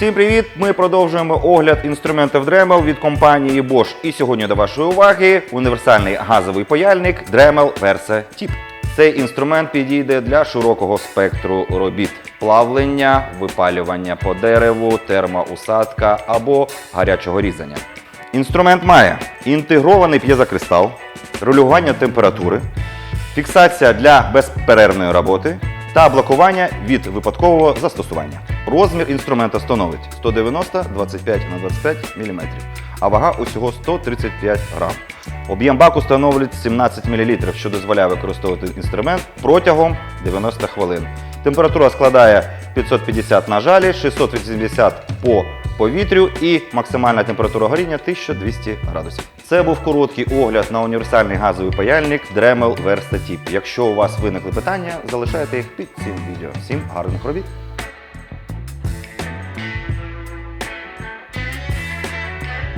Всім привіт! Ми продовжуємо огляд інструментів Dremel від компанії Bosch. І сьогодні до вашої уваги універсальний газовий паяльник Dremel Versa Tip. Цей інструмент підійде для широкого спектру робіт: плавлення, випалювання по дереву, термоусадка або гарячого різання. Інструмент має інтегрований п'єзокристал, регулювання температури, фіксація для безперервної роботи та блокування від випадкового застосування. Розмір інструмента становить 190 25 на 25 мм, а вага усього 135 грам. Об'єм баку становить 17 мл, що дозволяє використовувати інструмент протягом 90 хвилин. Температура складає 550 на жалі, 680 по повітрю і максимальна температура горіння 1200 градусів. Це був короткий огляд на універсальний газовий паяльник Dremel Versa Tip. Якщо у вас виникли питання, залишайте їх під цим відео. Всім гарних робіт!